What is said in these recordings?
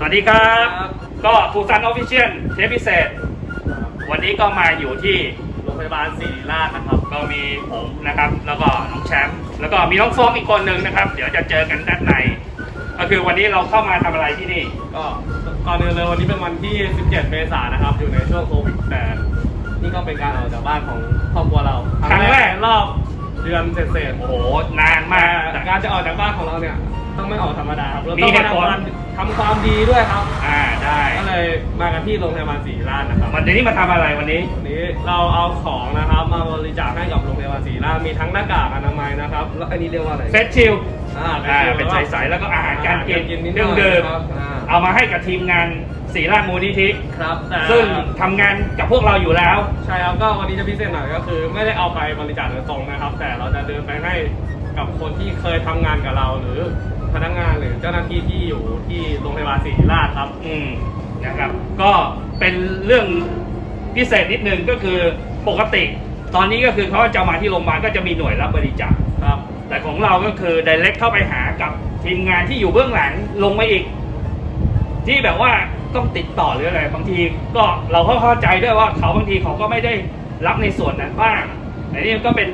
สวัสดีครับ ก็ฟูซันออฟฟิเชียลเทปพิเศษ วันนี้ก็มาอยู่ที่โรงพยาบาลศิริราชนะครับ ก็มีผมนะครับ แล้วก็น้องแชมป์แล้วก็มีน้องโฟกอีกคนหนึ่งนะครับ เดี๋ยวจะเจอกันด้านใน ก็คือวันนี้เราเข้ามาทำอะไรที่นี่ ก็ก่อนอื่นเลยวันนี้เป็นวันที่ 17 เมษายนนะครับ อยู่ในช่วงโควิดแต่นี่ก็เป็นการออกจากบ้านของครอบครัวเราครั้งแรกรอบ เดือนเศษโอ้โหนานๆมากแต่ การจะออกจากบ้านของเราเนี่ยต้องไม่ออกธรรมดาครับเรามีต้องเหมาตุผลทำความทำความดีด้วยครับอ่าได้ก็เลยมากันที่โรงพยาบาลศิริราชนะครับวันนี้มาทำอะไรวันนี้ วันนี้เราเอาของนะครับมาบริจาคให้กับโรงพยาบาลศิริราชมีทั้งหน้ากากอนามัยนะครับแล้วอันนี้เรียกว่าอะไรเฟสชิล อ่าอ่าเป็นใสๆแล้วก็อาหารการกินนิเครื่องดื่มครับอ่าเอามาให้กับทีมงานสีราชมูลนิธิครับแต่ซึ่งทำงานกับพวกเราอยู่แล้ว ใช่ครับก็วันนี้จะพิเศษหน่อยก็คือ ไม่ได้เอาไปบริจาคโดยตรงนะครับ แต่เราจะเดินไปให้กับคนที่เคยทำงานกับเราหรือพนักงานหรือเจ้าหน้าที่ที่อยู่ที่โรงพยาบาลศิริราชครับ อืมนะครับ ก็เป็นเรื่องพิเศษนิดนึงก็คือปกติ ตอนนี้ก็คือเขาจะมาที่โรงพยาบาลก็จะมีหน่วยรับบริจาคครับ แต่ของเราก็คือ direct เข้าไปหากับทีมงานที่อยู่เบื้องหลังลงมาอีก ที่แบบว่าต้องติดต่อหรืออะไรบางทีก็เราก็เข้าใจด้วยว่าเขาบางทีเขาก็ไม่ได้รับในส่วนนั้นบ้างแต่นี่ก็เป็น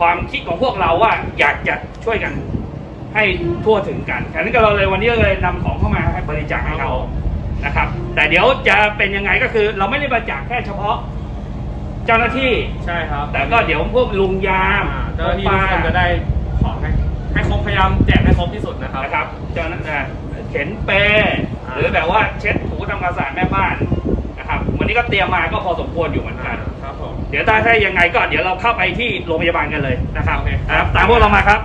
ความคิดของพวกเราว่าอยากจะช่วยกันให้ทั่วถึงกันฉะนั้นก็เราเลยวันนี้ก็เลยนำของเข้ามาให้บริจาคให้เขานะครับ แต่เดี๋ยวจะเป็นยังไงก็คือ เราไม่ได้บริจาคแค่เฉพาะ เจ้าหน้าที่ใช่ครับ แต่ก็เดี๋ยวพวกลุงยามอ่าเจ้าหน้าที่ทุกคนจะได้ ของให้ให้ครบพยายามแจกให้ครบที่สุดนะครับ นะครับเจ้าหน้าที่เข็นเปรอ่า หรือแบบว่าเช็ดถูทำความสะอาดแม่บ้านนะครับ วันนี้ก็เตรียมมาก็พอสมควรอยู่เหมือนกัน ครับผม เดี๋ยวถ้าถ้ายังไงก็เดี๋ยวเราเข้าไปที่โรงพยาบาลกันเลยนะครับโอเค ครับ ตามพวกเรามาครับ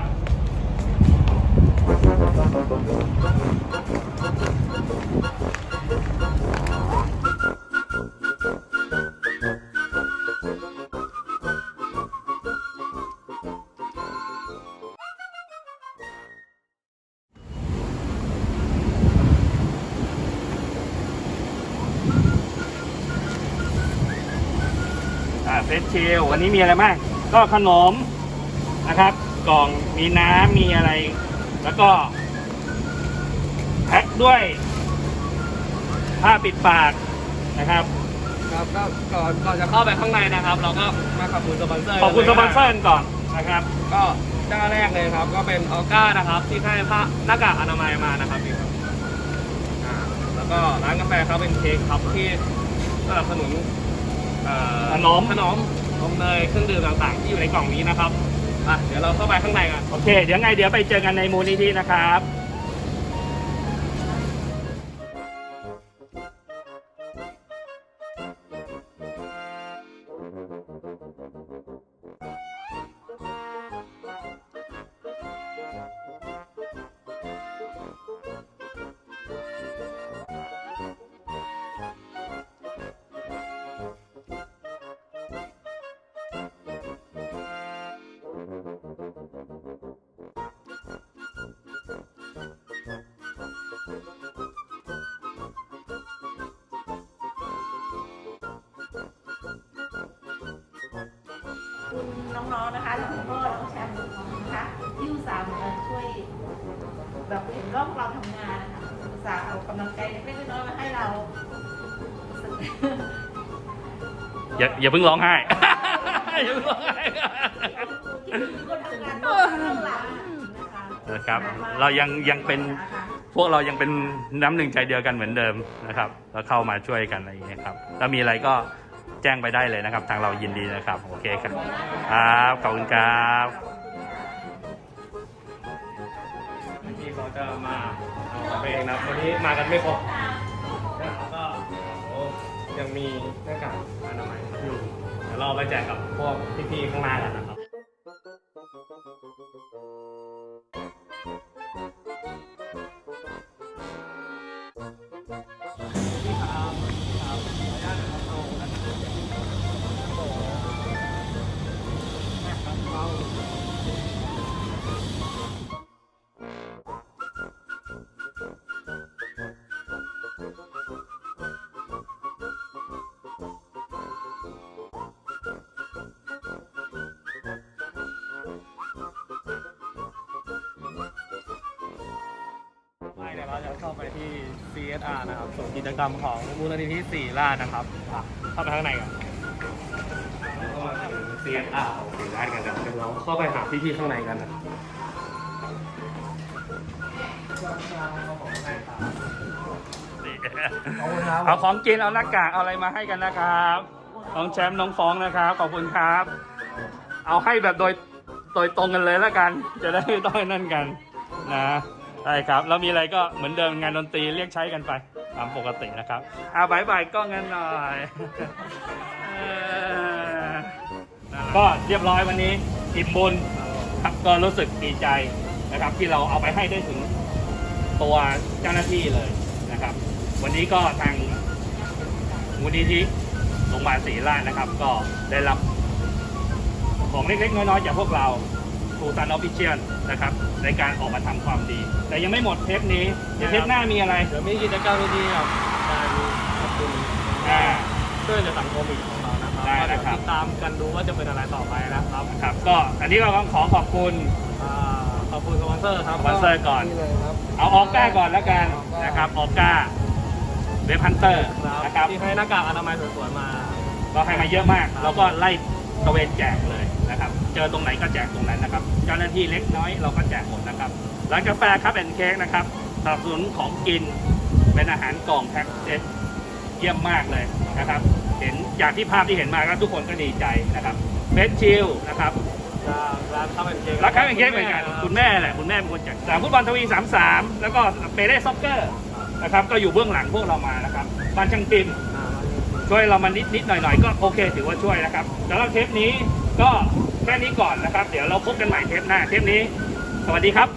เฟสชิลวันนี้มีอะไรบ้างก็ขนมนะครับ กล่องมีน้ำมีอะไร แล้วก็แพ็คด้วยผ้าปิดปากนะครับ ครับก็ก่อนก่อนจะเข้าไปข้างในนะครับ เราก็มาขอบคุณสปอนเซอร์ขอบคุณสปอนเซอร์ก่อนนะครับ ก็เจ้าแรกเลยครับ ก็เป็นออก้านะครับ ที่ให้ผ้าหน้ากากอนามัยมานะครับนี่ครับอ่าแล้วก็ร้านกาแฟเขาเป็นเค้กครับที่สนับสนุน เอ่อขนมขนมนมเนยเครื่องดื่มต่างๆ ที่อยู่ในกล่องนี้นะครับอะเดี๋ยวเราเข้าไปข้างในกันโอเค เดี๋ยวไงเดี๋ยวไปเจอกันในมูลนิธินะครับ น้องๆนะคะแล้วก็น้องแชมป์นะคะที่อุตส่าห์มาช่วย แบบเห็นร่องเราทำงานนะคะอุตส่าห์เอากำลังใจเล็กๆน้อยๆมาให้เรารู้สึกอย่าอย่าเพิ่งร้องไห้ อย่าเพิ่งร้องไห้คนทำงานต้องเรื่องราวนะคะนะครับ เรายังยังเป็น พวกเรายังเป็นน้ำหนึ่งใจเดียวกันเหมือนเดิมนะครับแล้วเข้ามาช่วยกันอะไรอย่างเงี้ยครับถ้ามีอะไรก็ แจ้งไปได้เลยนะครับ ทางเรายินดีนะครับ โอเคครับครับขอบคุณครับที่เขาจะมาเอาไปเองนะวันนี้มากันไม่ครบแล้วก็โอ้ยังมีหน้ากากอนามัยอยู่เดี๋ยวเราไปแจกกับพวกพี่ๆข้างหน้ากันนะ ที่ CSR นะครับส่วนย์กิจกรรมของมูลนิธิสี่ล่าชนะครับอะเข้าไปข้างในกันก็มาถึง CSR ของสี่ล่าชกันนะเดี๋ยวเราเข้าไปหาพี่ๆข้างในกันนะเอาของกินเอาหน้ากากเอาอะไรมาให้กันนะครับน้องแชมป์น้องฟองนะครับขอบคุณครับ เอาให้แบบโดยโดยตรงกันเลยแล้วกัน จะได้ไม่ต้องนั่นกันนะ ได้ครับแล้วมีอะไรก็เหมือนเดิมงานดนตรีเรียกใช้กันไปตามปกตินะครับเอาบายบายกล้องกันหน่อยเออก็เรียบร้อยวันนี้อิ่มบุญครับก็รู้สึกดีใจนะครับ ที่เราเอาไปให้ได้ถึงตัวเจ้าหน้าที่เลยนะครับ วันนี้ก็ทางมูลนิธิโรงพยาบาลศรีราชนะครับ ก็ได้รับของเล็กๆน้อยๆจากพวกเรา ทูตันออฟฟิเชียลนะครับในการออกมาทำความดี แต่ยังไม่หมดเทปนี้เดี๋ยวเทปหน้ามีอะไรเดี๋ยวมีกิจกรรมดีๆกับการขอบคุณอ่า ช่วยเหลือสังคมอีกของเรานะครับได้ก็เดี๋ยวนะครับติดตามกันดูว่าจะเป็นอะไรต่อไปนะครับครับก็อันนี้เราต้องขอขอบคุณอ่าขอบคุณสปอนเซอร์ครับ สปอนเซอร์ก่อน นี่เลยครับ เอาออก้าก่อนแล้วกันนะครับออก้าเว็บฮันเตอร์นะครับที่ให้หน้ากากอนามัยสวยๆมา ก็ให้มาเยอะมากเราก็ไล่ตระเวนแจกเลยนะครับเจ อตรงไหนก็แจกตรงนั้นนะครับเจ้าหน้าที่เล็กน้อยเราก็แจกหมดนะครับร้านกาแฟครับแอนเค้กนะครับสนับสนุนของกินเป็นอาหารกล่องแพ็คเซ็ตเยี่ยมมากเลยนะครับ เห็นจากที่ภาพที่เห็นมาก็ทุกคนก็ดีใจนะครับเฟสชิลนะครับร้านข้าวแอนเค้กรักข้าวแอนเค้กเหมือนกันคุณแม่แหละคุณแม่เป็นคนจัดสนามฟุตบอลทวีสามสามแล้วก็เปเล่ซ็อกเกอร์นะครับก็อยู่เบื้องหลังพวกเรามานะครับบ้านช่างปิมอ่าช่วยเรามานิดนิดๆหน่อยหน่อยๆก็โอเค ถือว่าช่วยนะครับสำหรับเทปนี้ก็ แค่นี้ก่อนนะครับ เดี๋ยวเราพบกันใหม่เทปหน้า เทปนี้ สวัสดีครับ